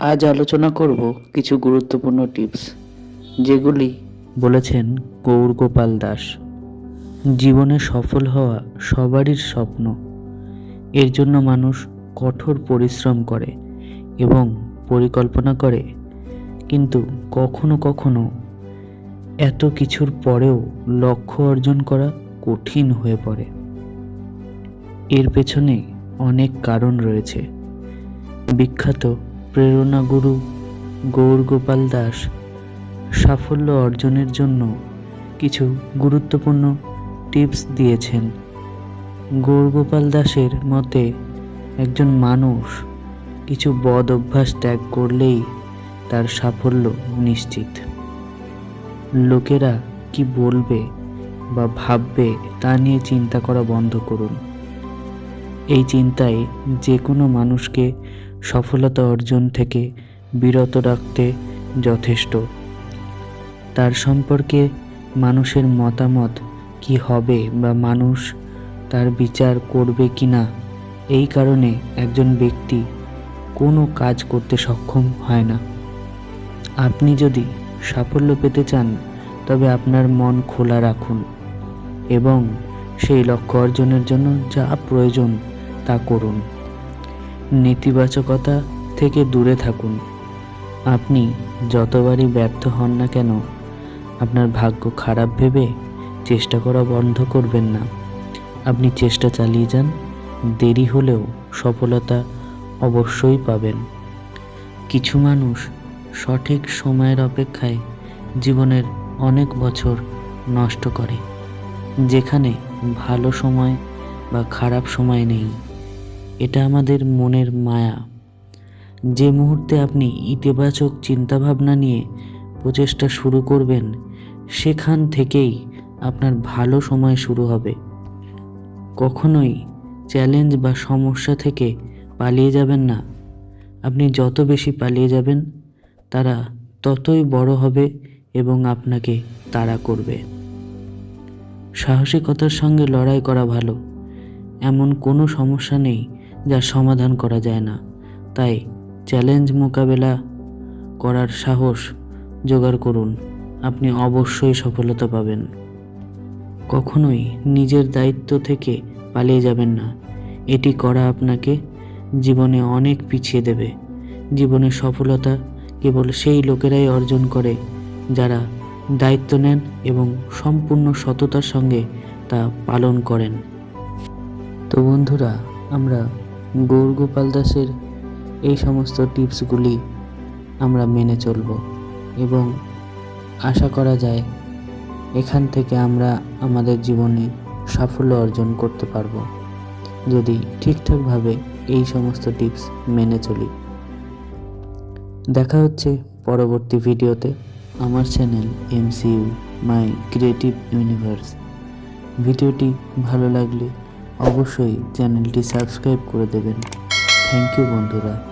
আজ আলোচনা করব কিছু গুরুত্বপূর্ণ টিপস, যেগুলি বলেছেন গৌর গোপাল দাস। জীবনে সফল হওয়া সবারই স্বপ্ন। এর জন্য মানুষ কঠোর পরিশ্রম করে এবং পরিকল্পনা করে, কিন্তু কখনো কখনো এত কিছুর পরেও লক্ষ্য অর্জন করা কঠিন হয়ে পড়ে। এর পেছনে অনেক কারণ রয়েছে। বিখ্যাত প্রেরণা গুরু গৌর গোপাল দাস। সাফল্য অর্জনের জন্য কিছু গুরুত্বপূর্ণ টিপস দিয়েছেন। গৌর গোপাল দাসের মতে, একজন মানুষ কিছু বদ অভ্যাস ত্যাগ করলেই তার সাফল্য নিশ্চিত। লোকেরা কি বলবে বা ভাববে তা নিয়ে চিন্তা করা বন্ধ করুন। এই চিন্তায় যে কোনো মানুষকে সফলতা অর্জন থেকে বিরত রাখতে যথেষ্ট। তার সম্পর্কে মানুষের মতামত কি হবে বা মানুষ তার বিচার করবে কি না এই কারণে একজন ব্যক্তি কোনো কাজ করতে সক্ষম হয় না। আপনি যদি সাফল্য পেতে চান, তবে আপনার মন খোলা রাখুন এবং সেই লক্ষ্য অর্জনের জন্য যা প্রয়োজন তা করুন। নেতিবাচকতা থেকে দূরে থাকুন। আপনি যতবারই ব্যর্থ হন না কেন, আপনার ভাগ্য খারাপ ভেবে চেষ্টা করা বন্ধ করবেন না। আপনি চেষ্টা চালিয়ে যান, দেরি হলেও সফলতা অবশ্যই পাবেন। কিছু মানুষ সঠিক সময়ের অপেক্ষায় জীবনের অনেক বছর নষ্ট করে, যেখানে ভালো সময় বা খারাপ সময় নেই। এটা আমাদের মনের মায়া। যে মুহূর্তে আপনি ইতিবাচক চিন্তাভাবনা নিয়ে প্রচেষ্টা শুরু করবেন, সেখান থেকেই আপনার ভালো সময় শুরু হবে। কখনোই চ্যালেঞ্জ বা সমস্যা থেকে পালিয়ে যাবেন না। আপনি যত বেশি পালিয়ে যাবেন, তারা ততই বড় হবে এবং আপনাকে তাড়া করবে। সাহসিকতার সঙ্গে লড়াই করা ভালো। এমন কোনো সমস্যা নেই যা সমাধান করা যায় না। তাই চ্যালেঞ্জ মোকাবেলা করার সাহস জোগাড় করুন। আপনি অবশ্যই সফলতা পাবেন। কখনোই নিজের দায়িত্ব থেকে পালিয়ে যাবেন না। এটি করা আপনাকে জীবনে অনেক পিছিয়ে দেবে। জীবনে সফলতা কেবল সেই লোকেরাই অর্জন করে যারা দায়িত্ব নেন এবং সম্পূর্ণ সততার সঙ্গে তা পালন করেন। তো বন্ধুরা, আমরা গৌর গোপাল দাসের এই সমস্ত টিপসগুলি আমরা মেনে চলব এবং আশা করা যায় এখান থেকে আমরা আমাদের জীবনে সাফল্য অর্জন করতে পারব। যদি ঠিকঠাকভাবে এই সমস্ত টিপস মেনে চলি। দেখা হচ্ছে পরবর্তী ভিডিওতে। আমার channel MCU my creative universe. ভিডিওটি ভালো লাগলে অবশ্যই চ্যানেলটি সাবস্ক্রাইব করে দেবেন। থ্যাংক ইউ বন্ধুরা।